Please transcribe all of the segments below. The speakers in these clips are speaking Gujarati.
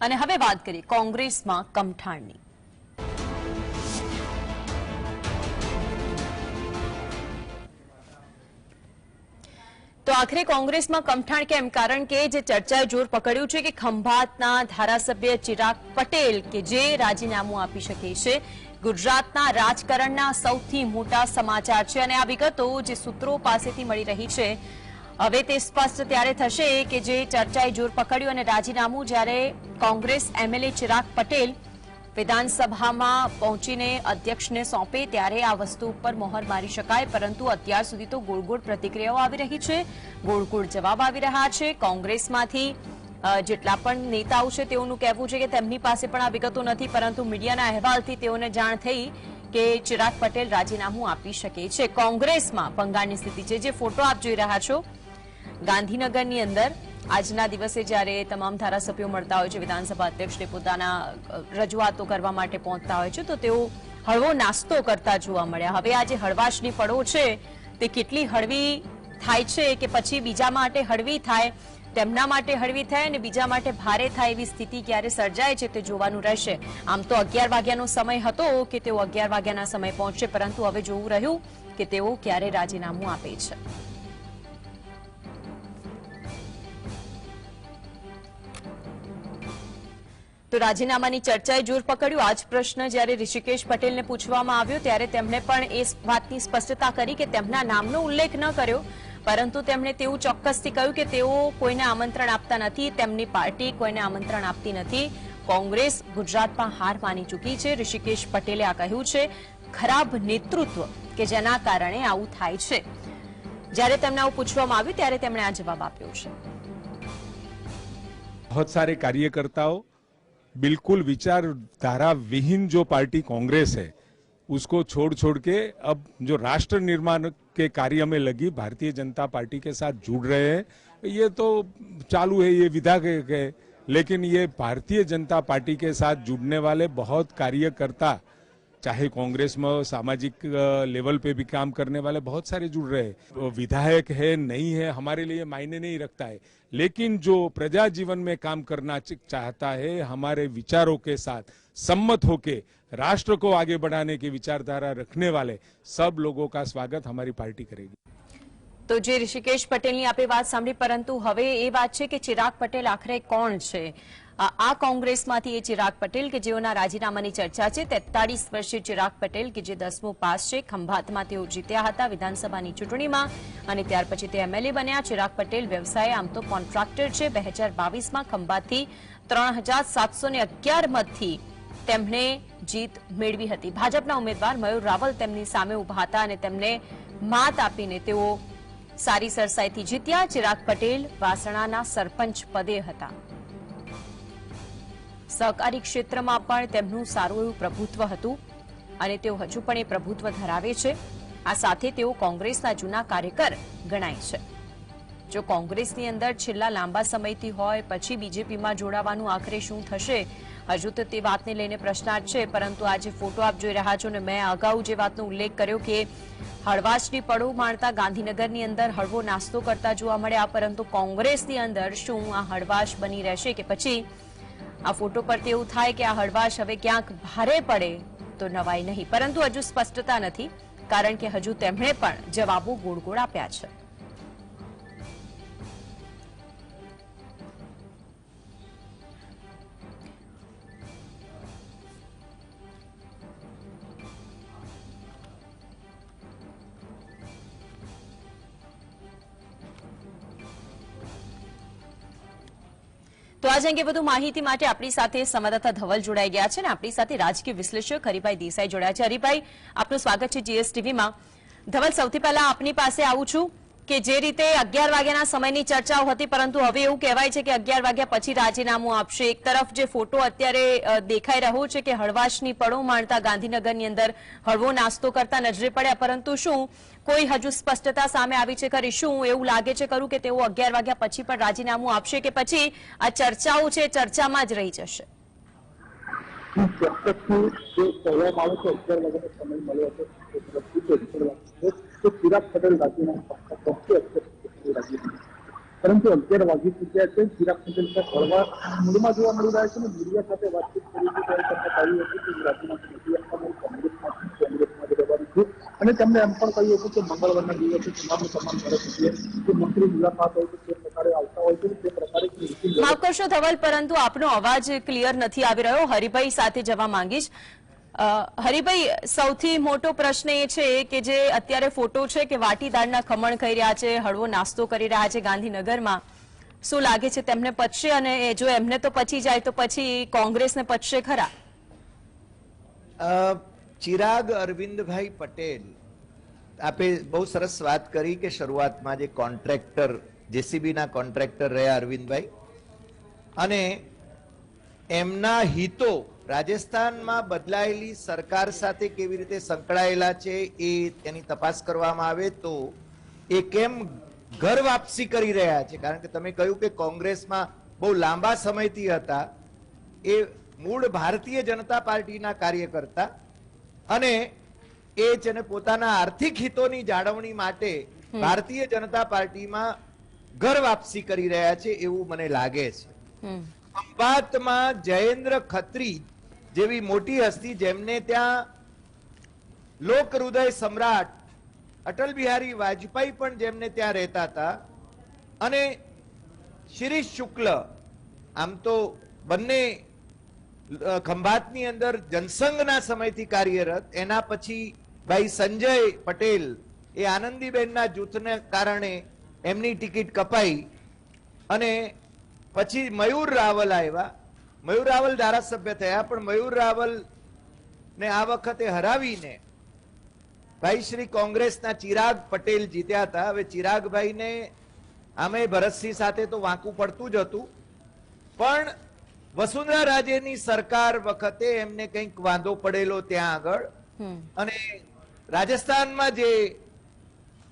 અને હવે વાત કરીએ કોંગ્રેસમાં કમઠાણની તો આખરે કોંગ્રેસમાં કમઠાણ કેમ? કારણ કે જે ચર્ચાએ જોર પકડ્યું છે કે ખંભાતના ધારાસભ્ય ચિરાગ પટેલ કે જે રાજીનામું આપી શકે છે. ગુજરાતના રાજકારણના સૌથી મોટા સમાચાર છે અને આ વિગતો જે સૂત્રો પાસેથી મળી રહી છે હવે તે સ્પષ્ટ ત્યારે થશે કે જે ચર્ચાએ જોર પકડ્યું અને રાજીનામું જ્યારે કોંગ્રેસ એમએલએ ચિરાગ પટેલ વિધાનસભામાં પહોંચીને અધ્યક્ષને સોંપે ત્યારે આ વસ્તુ ઉપર મોહર મારી શકાય, પરંતુ અત્યાર સુધી તો ગોળ પ્રતિક્રિયાઓ આવી રહી છે ગોળ જવાબ આવી રહ્યા છે. કોંગ્રેસમાંથી જેટલા પણ નેતાઓ છે તેઓનું કહેવું છે કે તેમની પાસે પણ આ વિગતો નથી, પરંતુ મીડિયાના અહેવાલથી તેઓને જાણ થઈ કે ચિરાગ પટેલ રાજીનામું આપી શકે છે. કોંગ્રેસમાં ભંગાણની સ્થિતિ છે. જે ફોટો આપ જોઈ રહ્યા છો ગાંધીનગરની અંદર આજના દિવસે જ્યારે તમામ ધારાસભ્યો મળતા હોય છે, વિધાનસભા અધ્યક્ષને પોતાના રજૂઆતો કરવા માટે પહોંચતા હોય છે, તો તેઓ હળવો નાસ્તો કરતા જોવા મળ્યા. હવે આ જે હળવાશની પળો છે, તે કેટલી હળવી થાય છે કે પછી બીજા માટે હળવી થાય, તેમના માટે હળવી થાય અને બીજા માટે ભારે થાય એવી સ્થિતિ ક્યારે સર્જાય છે તે જોવાનું રહેશે. આમ તો અગિયાર વાગ્યાનો સમય હતો કે તેઓ અગિયાર વાગ્યાના સમય પહોંચશે, પરંતુ હવે જોવું રહ્યું કે તેઓ ક્યારે રાજીનામું આપે છે. તો રાજીનામાની ચર્ચાએ જોર પકડ્યું. આ જ પ્રશ્ન જ્યારે ઋષિકેશ પટેલને પૂછવામાં આવ્યો, ત્યારે તેમણે પણ એ વાતની સ્પષ્ટતા કરી કે તેમના નામનો ઉલ્લેખ ન કર્યો. પરંતુ તેમણે તેવું ચોક્કસથી કહ્યું કે તેઓ કોઈને આમંત્રણ આપતા નથી, તેમની પાર્ટી કોઈને આમંત્રણ આપતી નથી. કોંગ્રેસ ગુજરાતમાં હાર માની ચૂકી છે. ઋષિકેશ પટેલે આ કહ્યું છે, ખરાબ નેતૃત્વ કે જેના કારણે આવું થાય છે. જ્યારે તેમને આવું પૂછવામાં આવ્યું, ત્યારે તેમણે આ જવાબ આપ્યો છે. બહુ સારે કાર્યકર્તાઓ बिल्कुल विचारधारा विहीन जो पार्टी कांग्रेस है उसको छोड़ छोड़ के अब जो राष्ट्र निर्माण के कार्य में लगी भारतीय जनता पार्टी के साथ जुड़ रहे हैं ये तो चालू है ये विधा के, के लेकिन ये भारतीय जनता पार्टी के साथ जुड़ने वाले बहुत कार्यकर्ता चाहे कांग्रेस में सामाजिक लेवल पे भी काम करने वाले बहुत सारे जुड़ रहे हैं। विधायक है नहीं है हमारे लिए मायने नहीं रखता है। लेकिन जो प्रजा जीवन में काम करना च- चाहता है हमारे विचारों के साथ सम्मत होके राष्ट्र को आगे बढ़ाने की विचारधारा रखने वाले सब लोगों का स्वागत हमारी पार्टी करेगी તો જે ઋષિકેશ પટેલની આપે વાત સાંભળી પરંતુ હવે એ વાત છે કે ચિરાગ પટેલ આખરે કોણ છે આ કોંગ્રેસમાંથી એ ચિરાગ પટેલ કે જેઓના રાજીનામાની ચર્ચા છે, તેતાળીસ વર્ષીય ચિરાગ પટેલ કે જે દસમું પાસ છે, ખંભાતમાં તેઓ જીત્યા હતા વિધાનસભાની ચૂંટણીમાં અને ત્યાર પછી તે એમએલએ બન્યા. ચિરાગ પટેલ વ્યવસાય આમ તો કોન્ટ્રાક્ટર છે. બે હજાર બાવીસમાં ખંભાતથી ત્રણ હજાર સાતસો અગિયાર મતથી તેમણે જીત મેળવી હતી. ભાજપના ઉમેદવાર મયુર રાવલ તેમની સામે ઊભા હતા અને તેમને માત આપીને તેઓ સારી સરસાઈથી જીત્યા. ચિરાગ પટેલ વાસણાના સરપંચ પદે હતા. સહકારી ક્ષેત્રમાં પણ તેમનું સારું એવું પ્રભુત્વ હતું અને તેઓ હજુ પણ એ પ્રભુત્વ ધરાવે છે. આ સાથે તેઓ કોંગ્રેસના જૂના કાર્યકર ગણાય છે. જો કોંગ્રેસની અંદર છેલ્લા લાંબા સમયથી હોય, પછી બીજેપીમાં જોડાવાનું આખરે શું થશે? હજુ તો તે વાતને લઈને પ્રશ્નાર્થ છે, પરંતુ આજે ફોટો આપ જોઈ રહ્યા છો ને મેં અગાઉ જે વાતનો ઉલ્લેખ કર્યો કે હળવાશની પડો માણતા ગાંધીનગરની અંદર હળવો નાસ્તો કરતા જોવા મળ્યા, પરંતુ કોંગ્રેસની અંદર શું આ હળવાશ બની રહેશે કે પછી આ ફોટો પરથી એવું થાય કે આ હળવાશ હવે ક્યાંક ભારે પડે તો નવાઈ નહીં. પરંતુ હજુ સ્પષ્ટતા નથી, કારણ કે હજુ તેમણે પણ જવાબો ગોળ ગોળ આપ્યા છે. અંગે વધુ માહિતી માટે આપણી સાથે સંવાદદાતા ધવલ જોડાઈ ગયા છે અને આપણી સાથે રાજકીય વિશ્લેષક હરિભાઈ દેસાઈ જોડાયા છે. હરિભાઈ, આપનું સ્વાગત છે જીએસટીવીમાં. ધવલ, સૌથી પહેલા આપની પાસે આવું છું કે જે રીતે અગિયાર વાગ્યાના સમયની ચર્ચાઓ હતી, પરંતુ હવે એવું કહેવાય છે કે અગિયાર વાગ્યા પછી રાજીનામું આપશે. એક તરફ જે ફોટો અત્યારે દેખાઈ રહ્યો છે કે હળવાશની પડો માણતા ગાંધીનગરની અંદર હળવો નાસ્તો કરતા નજરે પડ્યા, પરંતુ શું કોઈ હજુ સ્પષ્ટતા સામે આવી છે ખરી? શું એવું લાગે છે ખરું કે તેઓ અગિયાર વાગ્યા પછી પણ રાજીનામું આપશે કે પછી આ ચર્ચાઓ છે ચર્ચામાં જ રહી જશે? પરંતુ અગિયાર વાગી ચૂક્યા છે, ચિરાગ પટેલ હળવા મૂડમાં જોવા મળી રહ્યા છે અને મીડિયા સાથે વાતચીત કરી હતી નથી આપવાનું, કોંગ્રેસમાંથી કોંગ્રેસમાં જ રહેવાનું છું અને તેમણે એમ પણ કહ્યું હતું કે મંગળવારના દિવસે તમામ તમામ ધારાસભ્ય જે મંત્રી મુલાકાત હોય છે તે પ્રકારે આવતા હોય છે તે પ્રકારે માફ કરશો ધવલ પરંતુ આપનો અવાજ ક્લિયર નથી આવી રહ્યો. હરિભાઈ સાથે જવા માંગીશ. અ, હરિભાઈ સૌથી મોટો પ્રશ્ન એ છે કે જે અત્યારે ફોટો છે કે વાટીદાળના ખમણ ખાઈ રહ્યા છે હળવો નાસ્તો કરી રહ્યા છે ગાંધીનગરમાં. શું લાગે છે તેમને પચશે અને એ જો એમને તો પચી જાય તો પછી કોંગ્રેસને પચશે ખરા? અ, ચિરાગ અરવિંદભાઈ પટેલ આપે બહુ સરસ વાત કરી કે શરૂઆતમાં જે કોન્ટ્રાક્ટર, જેસીબીના કોન્ટ્રાક્ટર રહ્યા અરવિંદભાઈ. અને એમના હિતો રાજસ્થાનમાં બદલાયેલી સરકાર સાથે કેવી રીતે સંકળાયેલા છે એ તેની તપાસ કરવામાં આવે તો એ કેમ ઘર વાપસી કરી રહ્યા છે? કારણ કે તમે કહ્યું કે કોંગ્રેસમાં બહુ લાંબા સમયથી હતા. એ મૂળ ભારતીય જનતા પાર્ટીના કાર્યકર્તા અને એ છે ને પોતાના આર્થિક હિતોની જાળવણી માટે ભારતીય જનતા પાર્ટીમાં ઘર વાપસી કરી રહ્યા છે એવું મને લાગે છે. ખંભાતમાં જયેન્દ્ર ખત્રી જેવી મોટી હસ્તી જેમને ત્યાં લોક હૃદય સમ્રાટ અટલ બિહારી વાજપેયી પણ જેમને ત્યાં રહેતા હતા અને શિરીષ શુક્લ આમ તો બંને ખંભાતની અંદર જનસંઘના સમયથી કાર્યરત, એના પછી ભાઈ સંજય પટેલ એ આનંદીબેનના જૂથને કારણે એમની ટિકિટ કપાઈ અને પછી મયુર રાવલ આવ્યા. મયુર રાવલ ધારાસભ્ય થયા, પણ મયુર રાવલ ને આ વખતે હરાવીને ભાઈ શ્રી કોંગ્રેસના ચિરાગ પટેલ જીત્યા હતા. હવે ચિરાગભાઈને આમે ભરતસિંહ સાથે તો વાંકું પડતું જ હતું. પણ વસુંધરા રાજેની સરકાર વખતે એમને કંઈક વાંધો પડેલો ત્યાં આગળ. અને રાજસ્થાનમાં જે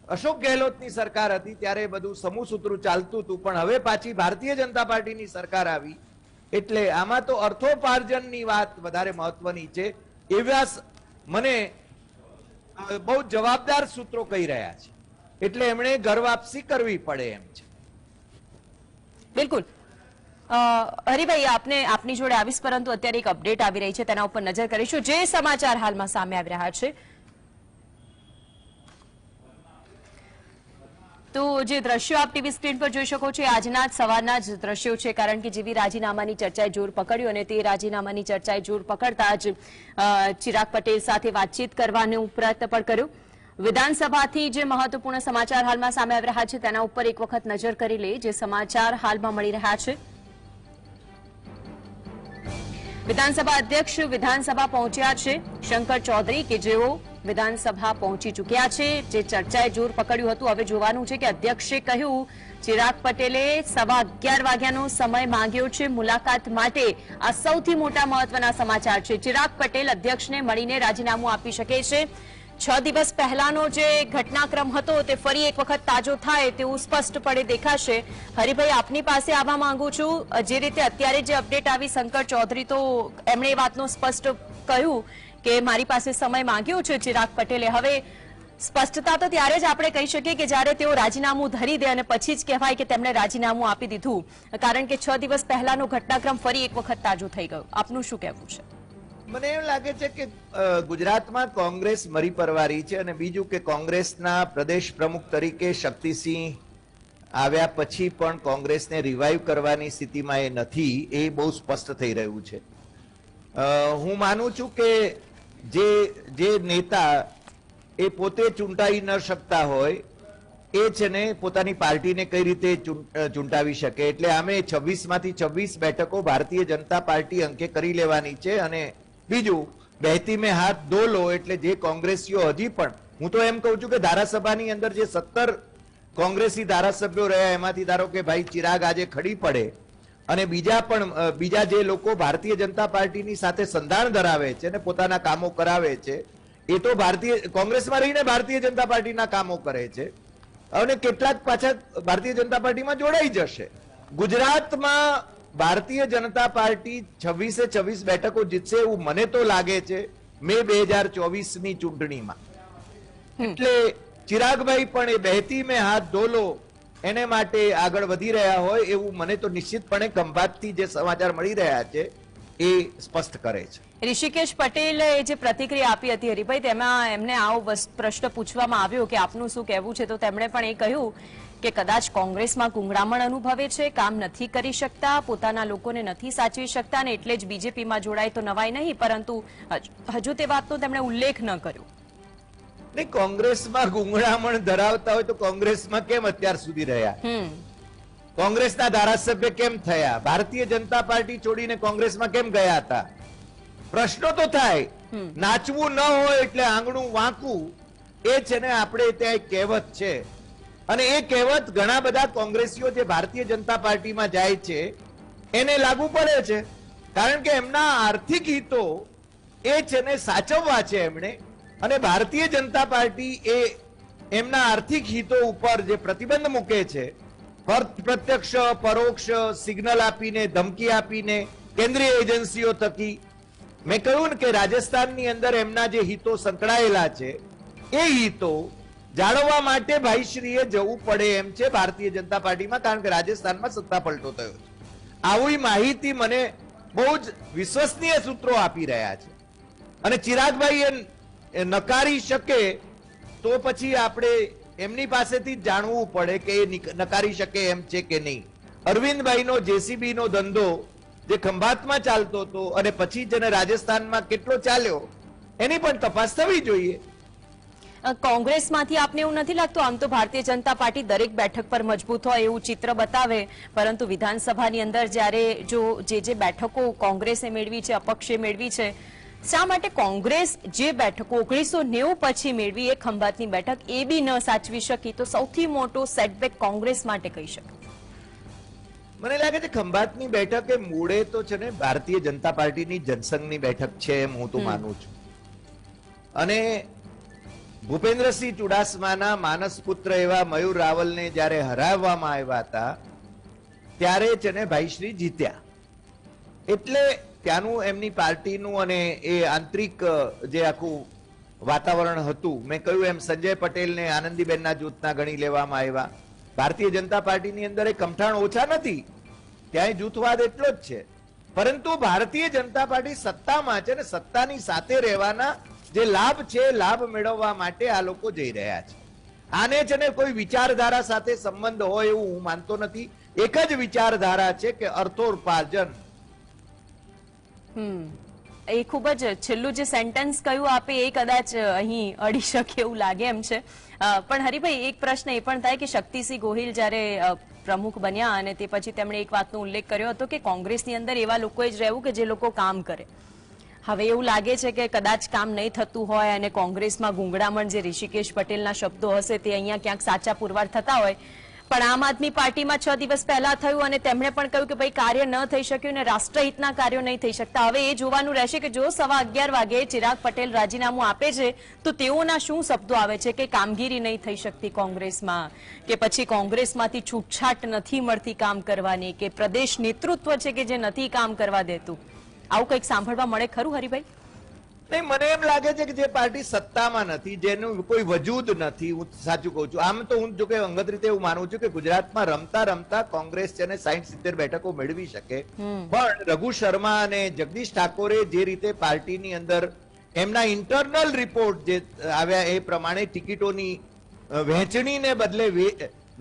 અશોક ગેહલોતની સરકાર હતી ત્યારે બધું સમૂહ સૂત્રું ચાલતું હતું. પણ હવે પાછી ભારતીય જનતા પાર્ટીની સરકાર આવી. એટલે આમાં તો અર્થોપાર્જનની વાત વધારે મહત્વની છે. એવા મને બહુ જવાબદાર સૂત્રો કહી રહ્યા છે. એટલે એમણે ઘર વાપસી કરવી પડે એમ છે. બિલકુલ. હરિભાઈ, આપને, આપની જોડે આવીશ, પરંતુ અત્યારે એક અપડેટ આવી રહી છે, તેના ઉપર નજર કરીશું. જે સમાચાર હાલમાં સામે આવી રહ્યા છે? તો જે દ્રશ્યો આપ ટીવી સ્ક્રીન પર જોઈ શકો છો આજના જ સવારના જ દ્રશ્યો છે, કારણ કે જેવી રાજીનામાની ચર્ચાએ જોર પકડ્યું અને તે રાજીનામાની ચર્ચાએ જોર પકડતા જ ચિરાગ પટેલ સાથે વાતચીત કરવાનો પ્રયત્ન પણ કર્યો. વિધાનસભાથી જે મહત્વપૂર્ણ સમાચાર હાલમાં સામે આવી રહ્યા છે, તેના ઉપર એક વખત નજર કરી લે જે સમાચાર હાલમાં મળી રહ્યા છે. વિધાનસભા અધ્યક્ષ વિધાનસભા પહોંચ્યા છે. શંકર ચૌધરી કે જેઓ વિધાનસભા પહોંચી ચૂક્યા છે, જે ચર્ચાએ જોર પકડ્યું હતું. હવે જોવાનું છે કે અધ્યક્ષે કહ્યું, ચિરાગ પટેલે સવા અગિયાર વાગ્યાનો સમય માંગ્યો છે મુલાકાત માટે. આ સૌથી મોટા મહત્વના સમાચાર છે. ચિરાગ પટેલ અધ્યક્ષને મળીને રાજીનામું આપી શકે છે. છ દિવસ પહેલાનો જે ઘટનાક્રમ હતો તે ફરી એક વખત તાજો થાય તેવું સ્પષ્ટપણે દેખાશે. હરિભાઈ, આપની પાસે આવવા માંગુ છું. જે રીતે અત્યારે જે અપડેટ આવી શંકર ચૌધરી, તો એમણે એ વાતનું સ્પષ્ટ કહ્યું કે મારી પાસે સમય માંગ્યો છે ચિરાગ પટેલે. હવે સ્પષ્ટતા તો ત્યારે જ આપણે કહી શકીએ કે જ્યારે તેઓ રાજીનામું ધરી દે અને પછી જ કહેવાય કે તેમણે રાજીનામું આપી દીધું. કારણ કે છ દિવસ પહેલાનો ઘટનાક્રમ ફરી એક વખત તાજો થઈ ગયો. આપનું શું કહેવું છે? મને એમ લાગે છે કે ગુજરાતમાં કોંગ્રેસ મરી પરવારી છે અને બીજું કે કોંગ્રેસના પ્રદેશ પ્રમુખ તરીકે શક્તિસિંહ આવ્યા પછી પણ કોંગ્રેસને રિવાઈવ કરવાની સ્થિતિમાં એ નથી, એ બહુ સ્પષ્ટ થઈ રહ્યું છે. હું માનું છું કે જે જે નેતા એ પોતે ચૂંટાઈ ન શકતા હોય, એ છે ને પોતાની પાર્ટીને કઈ રીતે ચૂંટાવી શકે. એટલે આમે છવ્વીસમાંથી છવ્વીસ બેઠકો ભારતીય જનતા પાર્ટી અંકે કરી લેવાની છે અને બીજું બહેતી મેં હાથ ધો લો એટલે જે કોંગ્રેસીઓ હજી પણ, હું તો એમ કહું છું કે ધારાસભાની અંદર જે સત્તર કોંગ્રેસી ધારાસભ્યો રહ્યા, એમાંથી ધારો કે ભાઈ ચિરાગ આજે ખડી પડે, અને બીજા પણ બીજા જે લોકો ભારતીય જનતા પાર્ટીની સાથે સંધાન ધરાવે છે અને પોતાના કામો કરાવે છે, એ તો ભારતીય, કોંગ્રેસમાં રહીને ભારતીય જનતા પાર્ટીના કામો કરે છે, અને કેટલાક પાછા ભારતીય જનતા પાર્ટીમાં જોડાઈ જશે. ગુજરાતમાં ભારતીય જનતા પાર્ટી છવ્વીસે છવ્વીસ બેઠકો જીતશે એવું મને તો લાગે છે મે બે હજાર ચોવીસની ચૂંટણીમાં એટલે ચિરાગભાઈ પણ એ બહેતી મેં હાથ ધોલો એને માટે આગળ વધી રહ્યા હોય એવું મને તો નિશ્ચિતપણે ખંભાતથી જે સમાચાર મળી રહ્યા છે એ સ્પષ્ટ કરે છે. ઋષિકેશ પટેલે જે પ્રતિક્રિયા આપી હતી હરિભાઈ તેમાં એમને આવો પ્રશ્ન પૂછવામાં આવ્યો કે આપનું શું કહેવું છે? તો તેમણે પણ એ કહ્યું કે કદાચ કોંગ્રેસમાં ગુંગળામણ અનુભવે છે કામ નથી કરી શકતા પોતાના લોકોને નથી સાચવી શકતા અને એટલે જ બીજેપીમાં જોડાય તો નવાય નહીં પરંતુ હજુ તે વાતનો તેમણે ઉલ્લેખ ન કર્યો. નહીં કોંગ્રેસમાં ગુંગળામણ ધરાવતા હોય તો કોંગ્રેસમાં કેમ અત્યાર સુધી રહ્યા? કોંગ્રેસના ધારાસભ્ય કેમ થયા? ભારતીય જનતા પાર્ટી છોડીને કોંગ્રેસમાં કેમ ગયા હતા? પ્રશ્નો તો થાય. નાચવું ન હોય એટલે આંગણું વાંકવું એ છે ને આપણે ત્યાં એક કહેવત છે અને એ કહેવત ઘણા બધા કોંગ્રેસીઓ જે ભારતીય જનતા પાર્ટીમાં જાય છે, એને લાગુ પડે છે. કારણ કે એમના આર્થિક હિતો એ છે ને સાચવવા છે એમણે. અને ભારતીય જનતા પાર્ટી એ એમના આર્થિક હિતો ઉપર જે પ્રતિબંધ મૂકે છે પ્રત્યક્ષ, પરોક્ષ સિગ્નલ આપીને, ધમકી આપીને, કેન્દ્રીય એજન્સીઓ થકી, મેં કહ્યું ને કે રાજસ્થાનની અંદર એમના જે હિતો સંકળાયેલા છે, એ હિતો જાળવવા માટે ભાઈશ્રીએ જવું પડે એમ છે. ભારતીય જનતા પાર્ટીમાં કારણ કે રાજસ્થાનમાં સત્તા પલટો થયો છે. આવી માહિતી મને બહુ જ વિશ્વસનીય સૂત્રો આપી રહ્યા છે. અને ચિરાગભાઈ એ નકારી શકે તો પછી આપણે એમની પાસેથી જાણવું પડે કે એ નકારી શકે એમ છે કે નહીં. અરવિંદભાઈનો જેસીબી નો ધંધો જે ખંભાતમાં ચાલતો હતો અને પછી જેને રાજસ્થાનમાં કેટલો ચાલ્યો, એની પણ તપાસ થવી જોઈએ. કોંગ્રેસમાંથી આપને એવું નથી લાગતું? આમ તો ભારતીય જનતા પાર્ટી દરેક બેઠક પર મજબૂત હોય એવું ચિત્ર બતાવે પરંતુ વિધાનસભાની અંદર જ્યારે જો જે જે બેઠકો કોંગ્રેસે મેળવી છે અપક્ષે મેળવી છે શા માટે કોંગ્રેસ જે બેઠકો ઓગણીસો નેવું પછી મેળવી એ ખંભાતની બેઠક એ બી ન સાચવી શકી? તો સૌથી મોટો સેટબેક કોંગ્રેસ માટે કહી શકાય. મને લાગે છે ખંભાતની બેઠક એ મૂળે તો છે ને ભારતીય જનતા પાર્ટીની જનસંઘની બેઠક છે એમ હું તો માનું છું. અને ભૂપેન્દ્રસિંહ ચુડાસમાના માનસ પુત્ર એવા મયુર રાવલને જ્યારે હરાવવામાં આવ્યા હતા, ત્યારે છે ને ભાઈશ્રી જીત્યા. એટલે ત્યાંનું એમની પાર્ટીનું અને એ આંતરિક જે આખું વાતાવરણ હતું, મેં કહ્યું એમ સંજય પટેલને આનંદીબેનના જૂથના ગણી લેવામાં આવ્યા. ભારતીય જનતા પાર્ટીની અંદર એ કમઠાણ ઓછા નથી. ત્યાં જૂથવાદ એટલો જ છે. પરંતુ ભારતીય જનતા પાર્ટી સત્તામાં છે ને સત્તાની સાથે રહેવાના જે લાભ છે, લાભ મેળવવા માટે આ લોકો જઈ રહ્યા છે. આને છે ને કોઈ વિચારધારા સાથે સંબંધ હોય એવું હું માનતો નથી. એક જ વિચારધારા છે કે અર્થોપાર્જન. એ ખૂબ જ છેલ્લું જે સેન્ટેન્સ કહ્યું આપે એ કદાચ અહીં અડી શકે એવું લાગે એમ છે. પણ હરિભાઈ, એક પ્રશ્ન એ પણ થાય કે શક્તિસિંહ ગોહિલ જ્યારે પ્રમુખ બન્યા અને તે પછી તેમણે એક વાતનો ઉલ્લેખ કર્યો હતો કે કોંગ્રેસની અંદર એવા લોકોએ જ રહેવું કે જે લોકો કામ કરે. હવે એવું લાગે છે કે કદાચ કામ નહીં થતું હોય અને કોંગ્રેસમાં ગુંગળામણ જે ઋષિકેશ પટેલના શબ્દો હશે તે અહીંયા ક્યાંક સાચા પુરવાર થતા હોય. પણ આમ આદમી પાર્ટીમાં છ દિવસ પહેલા થયું અને તેમણે પણ કહ્યું કે ભાઈ કાર્ય ન થઈ શક્યું અને રાષ્ટ્રહિતના કાર્યો નહીં થઈ શકતા. હવે એ જોવાનું રહેશે કે જો સવા અગિયાર વાગે ચિરાગ પટેલ રાજીનામું આપે છે, તો તેઓના શું શબ્દો આવે છે કે કામગીરી નહીં થઈ શકતી કોંગ્રેસમાં? કે પછી કોંગ્રેસમાંથી છૂટછાટ નથી મળતી કામ કરવાની? કે પ્રદેશ નેતૃત્વ છે કે જે નથી કામ કરવા દેતું? આવું કંઈક સાંભળવા મળે ખરું હરિભાઈ? નહીં મને એમ લાગે છે કે જે પાર્ટી સત્તામાં નથી જેનું કોઈ વજૂદ નથી હું સાચું કહું છું. આમ તો હું જો કે અંગત રીતે એવું માનું છું કે ગુજરાતમાં રમતા રમતા કોંગ્રેસ છે ને સાઈઠ સિત્તેર બેઠકો મેળવી શકે. પણ રઘુ શર્મા અને જગદીશ ઠાકોરે જે રીતે પાર્ટીની અંદર એમના ઇન્ટરનલ રિપોર્ટ જે આવ્યા એ પ્રમાણે ટિકિટોની વહેંચણીને બદલે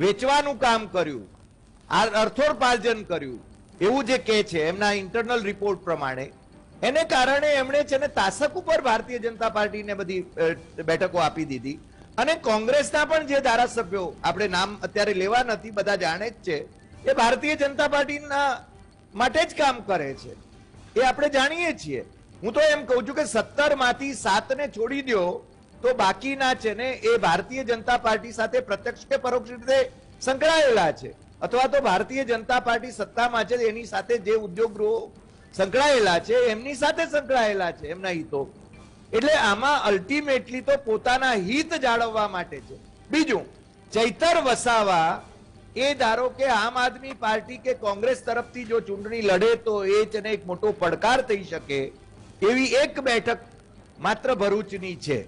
વેચવાનું કામ કર્યું. આ અર્થોપાર્જન કર્યું. એવું જે કે છે, એમના ઇન્ટરનલ રિપોર્ટ પ્રમાણે, એને કારણે એમણે છે ને તાસક ઉપર ભારતીય જનતા પાર્ટીને બધી બેઠકો આપી દીધી. અને કોંગ્રેસના પણ જે ધારાસભ્યો, આપણે નામ અત્યારે લેવા નથી, બધા જાણે જ છે, એ ભારતીય જનતા પાર્ટીના માટે જ કામ કરે છે. એ આપણે જાણીએ છીએ. હું તો એમ કહું છું કે સત્તરમાંથી સાત ને છોડી દો, તો બાકીના છે ને એ ભારતીય જનતા પાર્ટી સાથે પ્રત્યક્ષ કે પરોક્ષ રીતે સંકળાયેલા છે. અથવા તો ભારતીય જનતા પાર્ટી સત્તામાં છે, એની સાથે જે ઉદ્યોગગૃહો સંકળાયેલા છે, એમની સાથે સંકળાયેલા છે, એમના હિતો. એટલે આમાં અલ્ટિમેટલી તો પોતાના હિત જાળવવા માટે છે. બીજું, ચૈતર વસાવા એ ધારો કે આમ આદમી પાર્ટી કે કોંગ્રેસ તરફથી જો ચૂંટણી લડે તો એ જ ને એક મોટો પડકાર થઈ શકે એવી એક બેઠક માત્ર ભરૂચની છે.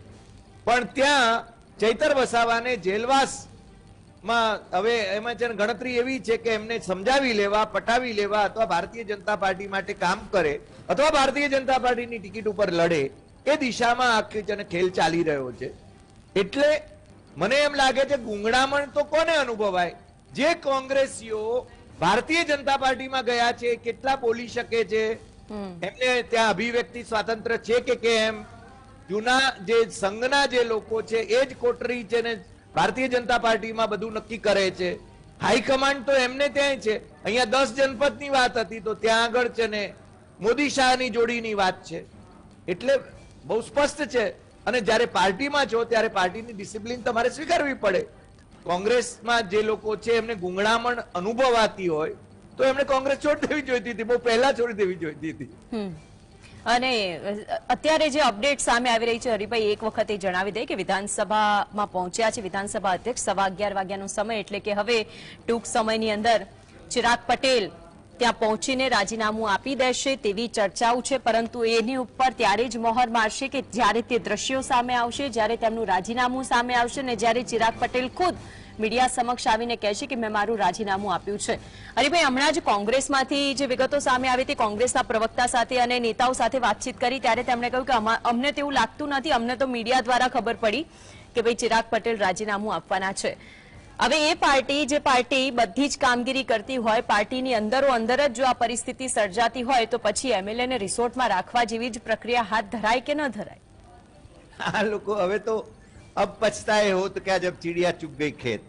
પણ ત્યાં ચૈતર વસાવાને જેલવાસ માં હવે એમાં છે ગણતરી એવી છે કે એમને સમજાવી લેવા પટાવી લેવા અથવા ભારતીય જનતા પાર્ટી માટે કામ કરે અથવા ભારતીય જનતા પાર્ટીની ટિકિટ ઉપર લડે એ દિશામાં આખી છે ખેલ ચાલી રહ્યો છે. એટલે મને એમ લાગે છે ગુંગળામણ તો કોને અનુભવાય? જે કોંગ્રેસીઓ ભારતીય જનતા પાર્ટીમાં ગયા છે કેટલા બોલી શકે છે? એમને ત્યાં અભિવ્યક્તિ સ્વાતંત્ર્ય છે કે કેમ? જૂના જે સંઘના જે લોકો છે એ જ કોટરી છે ને ભારતીય જનતા પાર્ટીમાં બધું નક્કી કરે છે. હાઈકમાન્ડ તો એમને ત્યાં છે. અહીંયા દસ જનપદની વાત હતી તો ત્યાં આગળ છે ને મોદી શાહની જોડીની વાત છે. એટલે બહુ સ્પષ્ટ છે. અને જ્યારે પાર્ટીમાં છો ત્યારે પાર્ટીની ડિસિપ્લિન તમારે સ્વીકારવી પડે. કોંગ્રેસમાં જે લોકો છે એમને ગુંગળામણ અનુભવાતી હોય તો એમને કોંગ્રેસ છોડી દેવી જોઈતી હતી. બહુ પહેલા છોડી દેવી જોઈતી હતી. અને અત્યારે જે અપડેટ સામે આવી રહી છે, હરિભાઈ, એક વખત જણાવી દે કે વિધાનસભામાં પહોંચ્યા છે વિધાનસભા અધ્યક્ષ, સવા અગિયાર વાગ્યાનો સમય એટલે કે હવે ટૂંક સમયની અંદર ચિરાગ પટેલ ત્યાં પહોંચીને રાજીનામું આપી દેશે તેવી ચર્ચાઓ છે, પરંતુ એની ઉપર ત્યારે જ મોહર મારશે કે જ્યારે તે દ્રશ્યો સામે આવશે, જ્યારે તેમનું રાજીનામું સામે આવશે ને જ્યારે ચિરાગ પટેલ ખુદ મીડિયા સમક્ષ આવીને કહેશે કે મેં મારું રાજીનામું આપ્યું છે. હરિભાઈ હમણાં જ કોંગ્રેસમાંથી જે વિગતો સામે આવી હતી, કોંગ્રેસના પ્રવક્તા સાથે અને નેતાઓ સાથે વાતચીત કરી, ત્યારે તેમણે કહ્યું કે અમા- અમને તેવું લાગતું નથી, અમને તો મીડિયા દ્વારા ખબર પડી કે ભાઈ ચિરાગ પટેલ રાજીનામું આપવાના છે. હવે એ પાર્ટી, જે પાર્ટી બધી જ કામગીરી કરતી હોય, પાર્ટીની અંદરો અંદર જ જો આ પરિસ્થિતિ સર્જાતી હોય, તો પછી એમએલએને રિસોર્ટમાં રાખવા જેવી જ પ્રક્રિયા હાથ ધરાય કે ન ધરાય? આ લોકો હવે તો અબ પછતાએ હો તો ક્યાં જબ ચીડિયા ચુગ ગઈ ખેત.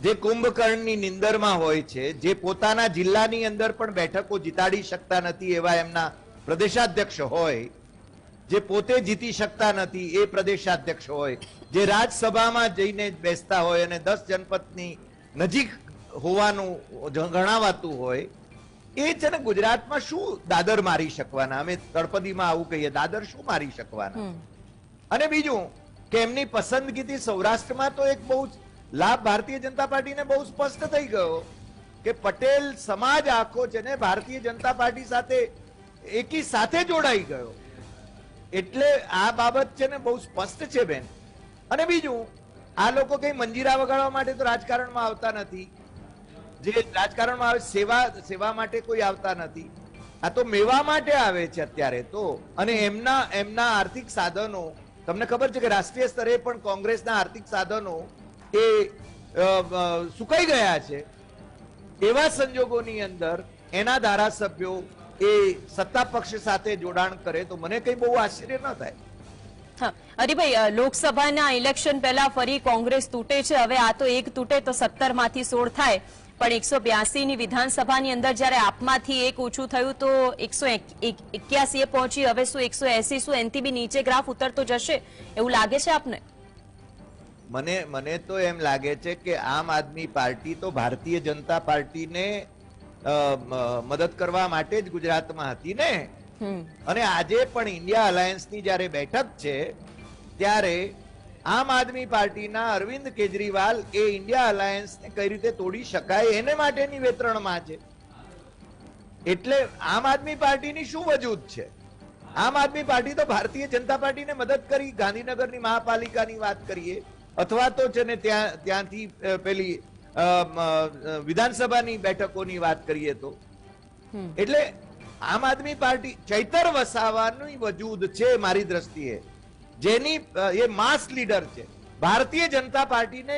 જે કુંભકર્ણની નિંદરમાં હોય છે જે પોતાના જિલ્લાની અંદર પણ બેઠકો જીતાડી શકતા નથી એવા એમના પ્રદેશાધ્યક્ષ હોય જે પોતે જીતી શકતા નથી એ પ્રદેશાધ્યક્ષ હોય જે રાજસભામાં જઈને બેસતા હોય અને દસ જનપદની નજીક હોવાનું ગણાવાતું હોય એ છે ને ગુજરાતમાં શું દાદર મારી શકવાના? અમે તળપદીમાં આવું કહીએ દાદર શું મારી શકવાના? અને બીજું કે એમની પસંદગીથી સૌરાષ્ટ્રમાં તો એક બહુ લાભ ભારતીય જનતા પાર્ટીને બહુ સ્પષ્ટ થઈ ગયો કે પટેલ સમાજ આખો છે ને ભારતીય જનતા પાર્ટી સાથે એકી સાથે જોડાઈ ગયો. એટલે આ બાબત છે ને બહુ સ્પષ્ટ છે બેન. અને બીજું, આ લોકો કઈ મંજીરા વગાડવા માટે તો રાજકારણમાં આવતા નથી. જે રાજકારણમાં આવે, સેવા સેવા માટે કોઈ આવતા નથી. આ તો મેવા માટે આવે છે અત્યારે તો. અને એમના એમના આર્થિક સાધનો તમને ખબર છે કે રાષ્ટ્રીય સ્તરે પણ કોંગ્રેસના આર્થિક સાધનો એ સુકાઈ ગયા છે. એવા સંજોગોની અંદર એના ધારાસભ્યો એ સત્તા પક્ષ સાથે જોડાણ કરે તો મને કઈ બહુ આશ્ચર્ય ન થાય. હરિભાઈ લોકસભાના ઇલેક્શન પહેલા ફરી કોંગ્રેસ તૂટે છે. હવે આ તો એક તૂટે તો સત્તરમાંથી સોળ થાય. પણ એકસો બ્યાસી ની વિધાનસભાની અંદર જ્યારે આપમાંથી એક ઓછું થયું તો એકસો એક્યાસી એ પહોંચી હવે શું એકસો એસી શું એનથી બી નીચે ગ્રાફ ઉતરતો જશે? એવું લાગે છે આપને? મને મને તો એમ લાગે છે કે આમ આદમી પાર્ટી તો ભારતીય જનતા પાર્ટીને મદદ કરવા માટે જ ગુજરાતમાં હતી ને? અને આજે પણ ઇન્ડિયા અલાયન્સની જ્યારે બેઠક છે ત્યારે આમ આદમી પાર્ટીના અરવિંદ કેજરીવાલ એ ઇન્ડિયા અલાયન્સને કઈ રીતે તોડી શકાય એને માટેની વેતરણમાં છે. એટલે આમ આદમી પાર્ટીની શું વજૂદ છે? આમ આદમી પાર્ટી તો ભારતીય જનતા પાર્ટીને મદદ કરી ગાંધીનગરની મહાપાલિકાની વાત કરીએ અથવા તો છે ને ત્યાં ત્યાંથી પેલી વિધાનસભાની બેઠકોની વાત કરીએ તો. એટલે આમ આદમી પાર્ટી ચૈતર વસાવાની વજૂદ છે મારી દ્રષ્ટિએ. જેની એ માસ લીડર છે. ભારતીય જનતા પાર્ટીને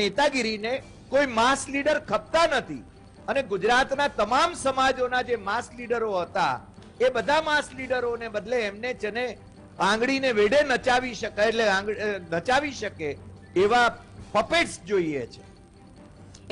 નેતાગીરીને કોઈ માસ લીડર ખપતા નથી. અને ગુજરાતના તમામ સમાજોના જે માસ લીડરો હતા, એ બધા માસ લીડરોને બદલે એમને છે આંગળીને વેડે નચાવી શકાય, એટલે નચાવી શકે એવા પપેટ્સ જોઈએ છે.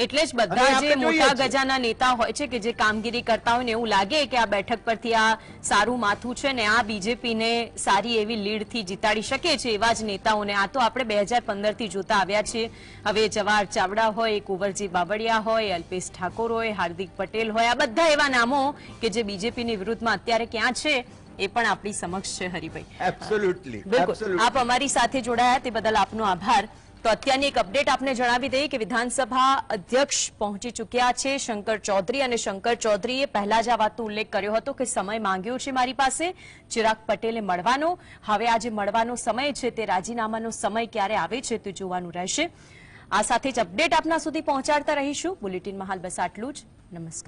એટલે જ બધા જે મોટા ગજાના નેતા હોય છે કે જે કામગીરી કરતા હોય ને એવું લાગે કે આ બેઠક પરથી આ સારું માથું છે ને આ બીજેપીને સારી એવી લીડથી જીતાડી શકે છે એવા જ નેતાઓને. આ તો આપણે બે હજાર પંદરથી જોતા આવ્યા છીએ. હવે જવાહર ચાવડા હોય કુંવરજી બાબડિયા હોય અલ્પેશ ઠાકોર હોય હાર્દિક પટેલ હોય આ બધા એવા નામો કે જે બીજેપીની વિરુદ્ધમાં અત્યારે ક્યાં છે એ પણ આપણી સમક્ષ છે હરિભાઈ. એબ્સોલ્યુટલી બિલકુલ. આપ અમારી સાથે જોડાયા તે બદલ આપનો આભાર. તો અત્યારની એક અપડેટ આપને જણાવી દઈએ કે વિધાનસભા અધ્યક્ષ પહોંચી ચૂક્યા છે શંકર ચૌધરી અને શંકર ચૌધરીએ પહેલા જ આ વાતનો ઉલ્લેખ કર્યો હતો કે સમય માંગ્યો છે મારી પાસે, ચિરાગ પટેલે મળવાનો. હવે આજે મળવાનો સમય છે, તે રાજીનામાનો સમય ક્યારે આવે છે તે જોવાનું રહેશે. આ સાથે જ અપડેટ આપના સુધી પહોંચાડતા રહીશું. બુલેટિનમાં હાલ બસ આટલું જ. નમસ્કાર.